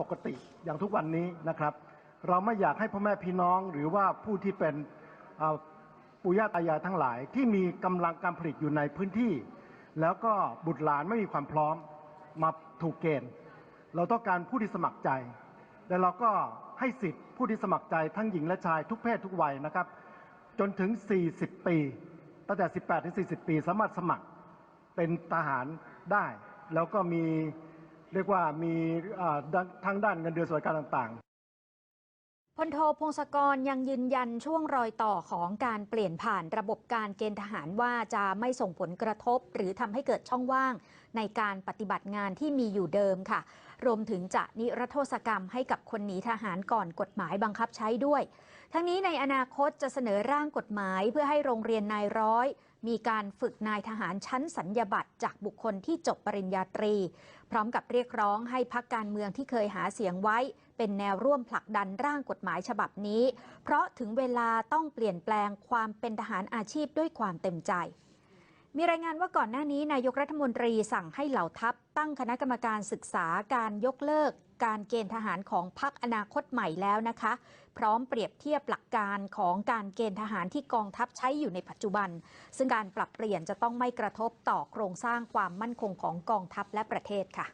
ปกติอย่างทุกวันนี้นะครับ เราไม่อยากให้พ่อแม่พี่น้องหรือว่าผู้ที่เป็นปู่ย่าตายายทั้งหลาย ที่มีกำลังการผลิตอยู่ในพื้นที่ แล้วก็บุตรหลานไม่มีความพร้อมมาถูกเกณฑ์ เราต้องการผู้ที่สมัครใจ และเราก็ให้สิทธิ์ผู้ที่สมัครใจทั้งหญิงและชายทุกเพศทุกวัยนะครับ จนถึง 40 ปี ตั้งแต่ 18 ถึง 40 ปี สามารถสมัครเป็นทหารได้ แล้วก็มี เรียกว่ามีอ่าด้านทั้งด้านเงินเดือนสวัสดิการต่างๆพลโทพงศกรยังยืนยันช่วงรอยต่อของการเปลี่ยนผ่านระบบการเกณฑ์ทหารว่าจะไม่ส่งผลกระทบ หรือทำให้เกิดช่องว่าง ในการปฏิบัติงานที่มีอยู่เดิมค่ะ รวมถึงจะนิรโทษกรรมให้กับคนหนีทหารก่อนกฎหมายบังคับใช้ด้วย ทั้งนี้ในอนาคตจะเสนอร่างกฎหมายเพื่อให้โรงเรียนนายร้อยมีการฝึกนายทหารชั้นสัญญาบัตรจากบุคคลที่จบปริญญาตรี พร้อมกับเรียกร้องให้พักการเมืองที่เคยหาเสียงไว้ เป็นแนวร่วมผลักดันร่างกฎหมายฉบับนี้ เพราะถึงเวลาต้องเปลี่ยนแปลงความเป็นทหารอาชีพด้วยความเต็มใจ มีรายงานว่าก่อนหน้านี้นายกรัฐมนตรีสั่งให้เหล่าทัพ ตั้งคณะกรรมการศึกษาการยกเลิก การเกณฑ์ทหารของพรรคอนาคตใหม่แล้วนะคะ พร้อมเปรียบเทียบหลักการของการเกณฑ์ทหารที่กองทัพใช้อยู่ในปัจจุบัน ซึ่งการปรับเปลี่ยนจะต้องไม่กระทบต่อโครงสร้างความมั่นคงของกองทัพและประเทศค่ะ